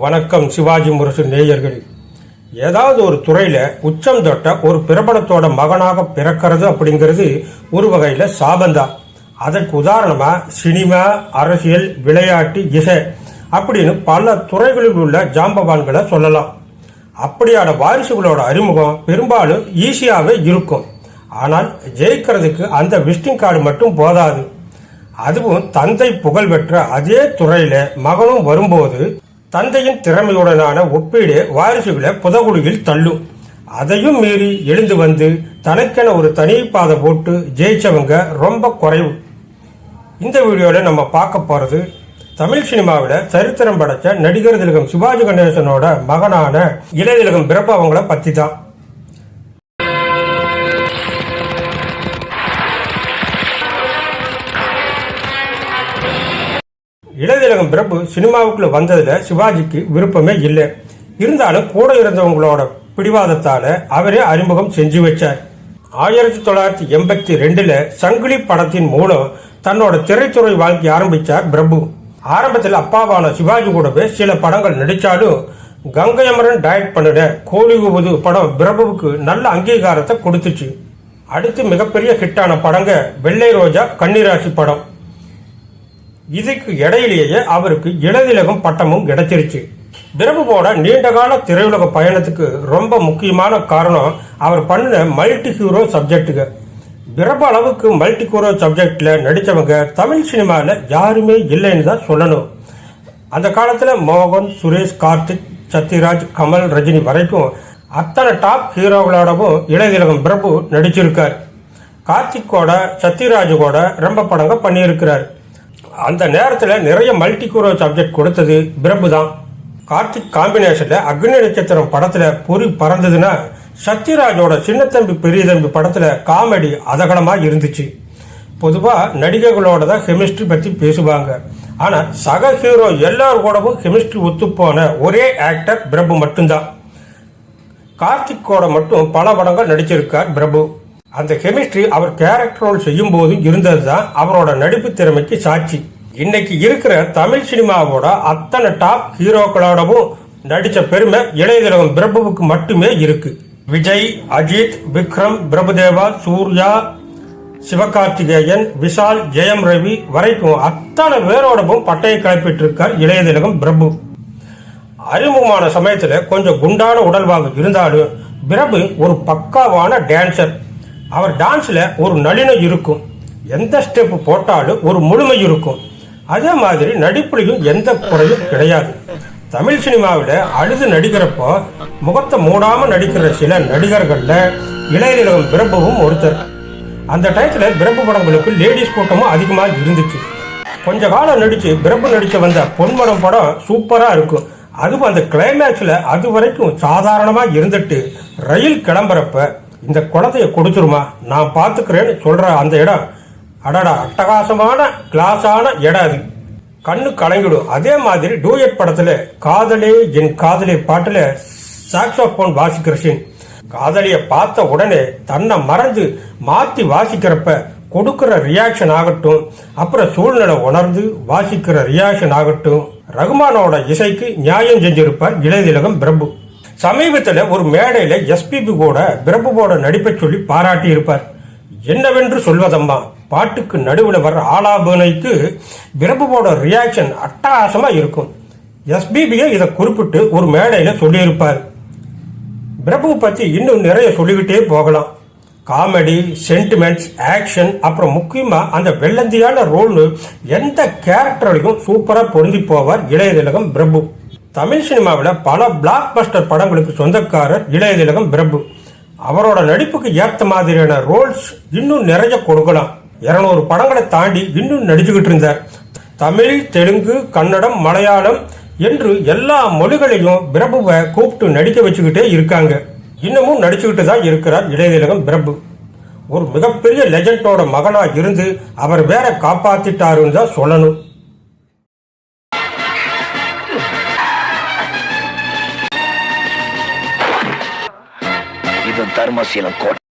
வணக்கம் சிவாஜி முரசு நேயர்களே. ஏதாவது ஒரு துறையில் உச்சம் தொட்ட ஒரு பிரபலத்தோட மகனாக பிறக்கிறது அப்படிங்கிறது ஒரு வகையில் சாபந்தான் அதற்கு உதாரணமாக சினிமா அரசியல் விளையாட்டு இசை அப்படின்னு பல துறைகளில் உள்ள ஜாம்பவான்களை சொல்லலாம். அப்படியான வாரிசுகளோட அறிமுகம் பெரும்பாலும் ஈஸியாகவே இருக்கும். ஆனால் ஜெயிக்கிறதுக்கு அந்த விசிட்டிங் கார்டு மட்டும் போதாது. அதுவும் தந்தை புகழ் பெற்ற அதே துறையில் மகனும் வரும்போது தந்தையின் திறமையுடனான ஒப்பீடு வாரிசுகளை புதகுழியில் தள்ளும். அதையும் மீறி எழுந்து வந்து தனக்கென ஒரு தனி பாதை போட்டு ஜெயிச்சவங்க ரொம்ப குறைவு. இந்த வீடியோவில் நம்ம பார்க்க போகிறது தமிழ் சினிமாவில் சரித்திரம் படைச்ச நடிகர் திலகம் சிவாஜி கணேசனோட மகனான இளையதிலகம் பிறப்பவங்களை அவங்கள தான் இளையதிலகம் பிரபு சினிமாவுக்குள்ள வந்ததுல சிவாஜிக்கு விருப்பமே இல்லை. இருந்தாலும் கூட இருந்தவங்களோட பிடிவாதத்தால அவரே அறிமுகம் செஞ்சு வச்சார். ஆயிரத்தி தொள்ளாயிரத்தி எண்பத்தி ரெண்டுல சங்கிலி படத்தின் மூலம் தன்னோட திரைத்துறை வாழ்க்கை ஆரம்பிச்சார் பிரபு. ஆரம்பத்தில் அப்பாவான சிவாஜி கூடவே சில படங்கள் நடித்தாலும் கங்கை அமரன் பண்ணின கோழி படம் பிரபுவுக்கு நல்ல அங்கீகாரத்தை கொடுத்துச்சு. அடுத்து மிகப்பெரிய ஹிட்டான படங்க வெள்ளை ரோஜா கன்னிராசி படம். இதுக்கு இடையிலேயே அவருக்கு இளநிலகம் பட்டமும் கிடைச்சிருச்சு. பிரபுவோட நீண்டகால திரையுலக பயணத்துக்கு ரொம்ப முக்கியமான காரணம் அவர் பண்ணின மல்டி ஹீரோ சப்ஜெக்டுங்க பிரபு அளவுக்கு மல்டி ஹீரோ சப்ஜெக்டில் நடித்தவங்க தமிழ் சினிமாவில் யாருமே இல்லைன்னு தான் சொல்லணும். அந்த காலத்தில் மோகன் சுரேஷ் கார்த்திக் சத்யராஜ் கமல் ரஜினி வரைக்கும் அத்தனை டாப் ஹீரோகளோடவும் இளையதிலகம் பிரபு நடிச்சிருக்கார். கார்த்திக்கோட சத்யராஜ் கூட ரொம்ப படங்கள் பண்ணியிருக்கிறார். அந்த நேரத்தில் நிறைய மல்டி ஹீரோ சப்ஜெக்ட் கொடுத்தது பிரபு தான் கார்த்திக் காம்பினேஷனில் அக்னி நட்சத்திரம் படத்தில் பொறி பறந்ததுன்னா சத்யராஜோட சின்னத்தம்பி பெரிய தம்பி படத்தில் காமெடி அதகலமாக இருந்துச்சு. பொதுவாக நடிகைகளோட தான் கெமிஸ்ட்ரி பற்றி பேசுவாங்க. ஆனால் சக ஹீரோ எல்லாரும் கூடவும் கெமிஸ்ட்ரி ஒத்துப்போன ஒரே ஆக்டர் பிரபு மட்டும்தான். கார்த்திக்கோட மட்டும் பல படங்கள் நடிச்சிருக்கார் பிரபு. அந்த கெமிஸ்ட்ரி அவர் கேரக்டர் ரோல் செய்யும் போது இருந்தது தான் அவரோட நடிப்பு திறமைக்கு சாட்சி. இன்னைக்கு இருக்கிற தமிழ் சினிமாவோட அத்தனை டாப் ஹீரோக்களோடவும் நடித்த பெருமை இளையதிலகம் பிரபுவுக்கு மட்டுமே இருக்கு. விஜய் அஜித் விக்ரம் பிரபுதேவா சூர்யா சிவகார்த்திகேயன் விஷால் ஜெயம் ரவி வரைக்கும் அத்தனை பேரோடவும் பட்டையை கிளப்பிட்டு இருக்கார் இளையதிலகம் பிரபு. அறிமுகமான சமயத்தில் கொஞ்சம் குண்டான உடல்வாங்க இருந்தாலும் பிரபு ஒரு பக்காவான டான்சர் அவர் டான்ஸில் ஒரு நளினம் இருக்கும். எந்த ஸ்டெப்பு போட்டாலும் ஒரு முழுமை இருக்கும். அதே மாதிரி நடிப்புலையும் எந்த குறையும் கிடையாது. தமிழ் சினிமாவில் அழுது நடிக்கிறப்போ முகத்தை மூடாமல் நடிக்கிற சில நடிகர்களில் இளையநிலகம் பிரபுவும் ஒருத்தர். அந்த டயத்தில் பிரபு படங்களுக்கு லேடிஸ் கூட்டமும் அதிகமாக இருந்துச்சு. கொஞ்ச காலம் நடித்து பிரபு நடித்து வந்த பொன்மடம் படம் சூப்பராக இருக்கும். அதுவும் அந்த கிளைமேக்ஸில் அது வரைக்கும் சாதாரணமாக இருந்துட்டு ரயில் கிளம்புறப்ப இந்த குழந்தைய கொடுத்துருமா? நான் பார்த்துக்கிறேன்னு சொல்கிற அந்த இடம் அடடா அட்டகாசமான கிளாஸான இடம் அது. கண்ணு கலங்கிடும். அதே மாதிரி டூயட் படத்தில் காதலே என் காதலே பாட்டில் சாக்ஸோஃபோன் வாசிக்கிற சீன் காதலியை பார்த்த உடனே தன்னை மறந்து மாற்றி வாசிக்கிறப்ப கொடுக்கிற ரியாக்ஷன் ஆகட்டும் அப்புறம் சூழ்நிலை உணர்ந்து வாசிக்கிற ரியாக்ஷன் ஆகட்டும். ரகுமானோட இசைக்கு நியாயம் செஞ்சிருப்பார் இளையதிலகம் பிரபு. சமீபத்தில் ஒரு மேடையில் எஸ்பிபி கூட பிரபுவோட நடிப்பை சொல்லி பாராட்டி இருப்பார் என்னவென்று சொல்வதம்மா? பாட்டுக்கு நடுவில் வர்ற ஆலாபனைக்கு பிரபுவோட ரியாக்ஷன் அட்டகாசமாக இருக்கும். எஸ்பிபியை இதை குறிப்பிட்டு ஒரு மேடையில் சொல்லியிருப்பார். பிரபு பற்றி இன்னும் நிறைய சொல்லிக்கிட்டே போகலாம். காமெடி சென்டிமெண்ட்ஸ் ஆக்ஷன் அப்புறம் முக்கியமாக அந்த வெள்ளந்தியான ரோல்னு எந்த கேரக்டரையும் சூப்பராக பொருந்தி போவார் இளையதிலகம் பிரபு. தமிழ் சினிமாவில் பல பிளாக் பஸ்டர் படங்களுக்கு சொந்தக்காரர் இளையதிலகம் பிரபு. அவரோட நடிப்புக்கு ஏற்ற மாதிரியான ரோல்ஸ் இன்னும் நிறைய கொடுக்கலாம். இருநூறு படங்களை தாண்டி இன்னும் நடிச்சுக்கிட்டு இருந்தார். தமிழ் தெலுங்கு கன்னடம் மலையாளம் என்று எல்லா மொழிகளையும் பிரபுவை கூப்பிட்டு நடிக்க வச்சுக்கிட்டே இருக்காங்க. இன்னமும் நடிச்சுக்கிட்டு தான் இருக்கிறார் இளையதிலகம் பிரபு. ஒரு மிகப்பெரிய லெஜண்டோட மகனாக இருந்து அவர் வேற காப்பாத்திட்டாருன்னு தான் சொல்லணும். தர்மசீலம் கோட்டை.